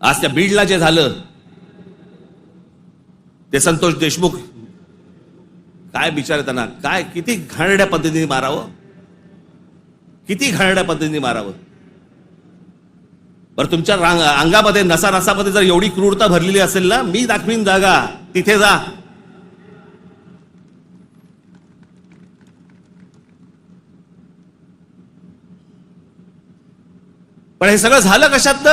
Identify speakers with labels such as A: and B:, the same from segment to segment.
A: आज त्या बीडला जे झालं ते संतोष देशमुख काय बिचार त्यांना काय किती घाणड्या पद्धतीने मारावं? किती घाणड्या पद्धतीने मारावं? बरं तुमच्या रांग अंगामध्ये नसा नसामध्ये जर एवढी क्रूरता भरलेली असेल ना मी दाखवीन जागा. तिथे जा. पण हे सगळं झालं कशात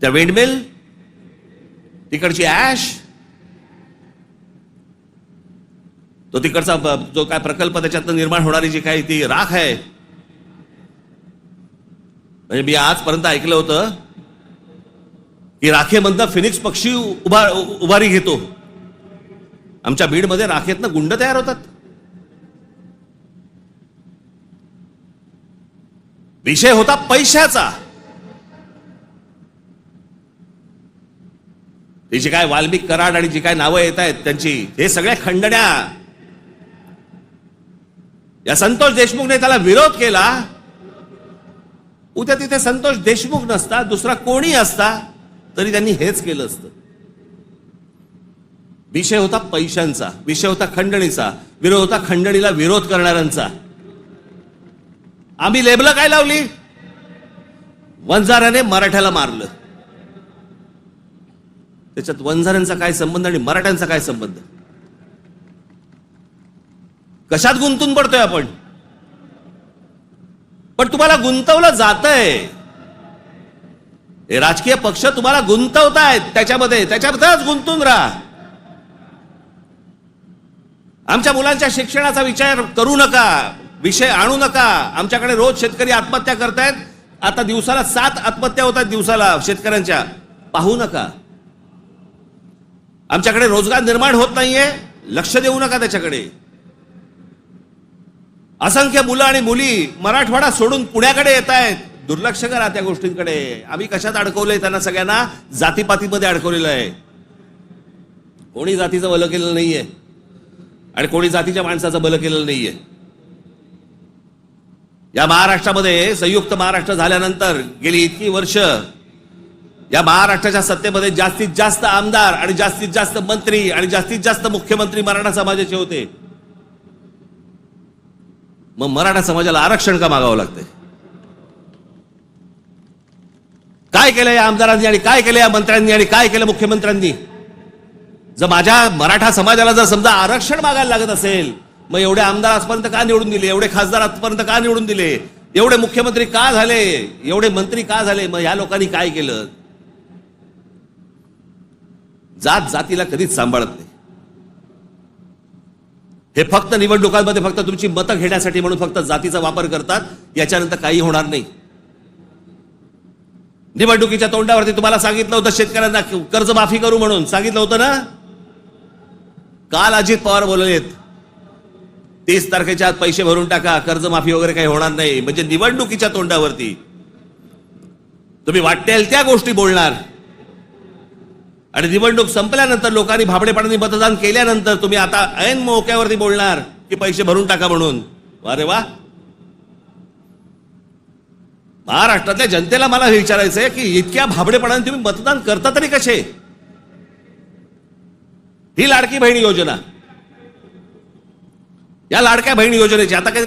A: त्या विंडमिल तिकडची ऍश तो तिकडचा जो काय प्रकल्प त्याच्यातनं निर्माण होणारी जी काही ती राख आहे. म्हणजे मी आजपर्यंत ऐकलं होतं की राखेमधनं फिनिक्स पक्षी उभा उभारी घेतो. आमच्या बीडमध्ये राखेतनं गुंड तयार होतात. विषय होता पैशाचा. हे जी काय वाल्मिक कराड आणि जी काय नावं येत आहेत त्यांची हे सगळ्या खंडण्या. या संतोष देशमुखने त्याला विरोध केला. उद्या तिथे संतोष देशमुख नसता दुसरा कोणी असता तरी त्यांनी हेच केलं असतं. विषय होता पैशांचा विषय होता खंडणीचा विरोध होता खंडणीला विरोध करणाऱ्यांचा. आम्ही लेबलं काय लावली? वंजाराने मराठ्याला मारलं. त्याच्यात वंजाऱ्यांचा काय संबंध आणि मराठ्यांचा काय संबंध? कशात गुंतून पडतोय आपण? पण तुम्हाला गुंतवलं जातंय. हे राजकीय पक्ष तुम्हाला गुंतवतायत त्याच्यामध्ये. त्याच्यामध्येच गुंतून राहा. आमच्या मुलांच्या शिक्षणाचा विचार करू नका. विषय आणू नका. आमच्याकडे रोज शेतकरी आत्महत्या करतायत. आता दिवसाला सात आत्महत्या होतात दिवसाला शेतकऱ्यांच्या. पाहू नका. आमच्याकडे रोजगार निर्माण होत नाहीये. लक्ष देऊ नका त्याच्याकडे. असंख्य मुलं आणि मुली मराठवाडा सोडून पुण्याकडे येत आहेत. दुर्लक्ष करा त्या गोष्टींकडे. आम्ही कशात अडकवलंय त्यांना सगळ्यांना? जातीपातीमध्ये अडकवलेलं आहे. कोणी जातीचं बलं केलेलं नाहीये. आणि कोणी जातीच्या माणसाचं बलं केलेलं नाहीये. या महाराष्ट्रामध्ये संयुक्त महाराष्ट्र झाल्यानंतर गेली इतकी वर्ष या महाराष्ट्राच्या सत्तेमध्ये जास्तीत जास्त आमदार आणि जास्तीत जास्त मंत्री आणि जास्तीत जास्त मुख्यमंत्री मराठा समाजाचे होते. मग मराठा समाजाला आरक्षण का मागावं लागतंय? काय केलं या आमदारांनी आणि काय केलं या मंत्र्यांनी आणि काय केलं मुख्यमंत्र्यांनी? जर माझ्या मराठा समाजाला जर समजा आरक्षण मागायला लागत असेल मग एवढे आमदार आजपर्यंत का निवडून दिले? एवढे खासदार आजपर्यंत का निवडून दिले? एवढे मुख्यमंत्री का झाले? एवढे मंत्री का झाले? मग ह्या लोकांनी काय केलं? जात जातीला कधीच सांभाळत नाही. हे फक्त निवडणुकांमध्ये फक्त तुमची मतं घेण्यासाठी म्हणून फक्त जातीचा वापर करतात याच्यानंतर काही होणार नाही. निवडणुकीच्या तोंडावरती तुम्हाला सांगितलं होतं शेतकऱ्यांना कर्जमाफी करू म्हणून. सांगितलं होतं ना? काल अजित पवार बोललेत तीस तारखेच्या आत पैसे भरून टाका कर्जमाफी वगैरे काही होणार नाही. म्हणजे निवडणुकीच्या तोंडावरती. तुम्ही वाटेल त्या गोष्टी बोलणार. आणि निवडणूक संपल्यानंतर लोकांनी भाबडेपणाने मतदान केल्यानंतर तुम्ही आता ऐन मोक्यावरती बोलणार की पैसे भरून टाका म्हणून. अरे वा. महाराष्ट्रातल्या जनतेला मला हे विचारायचंय की इतक्या भाबडेपणाने तुम्ही मतदान करता तरी कसे? ही लाडकी बहीण योजना. या लाडक्या बहीण योजनेची आता काही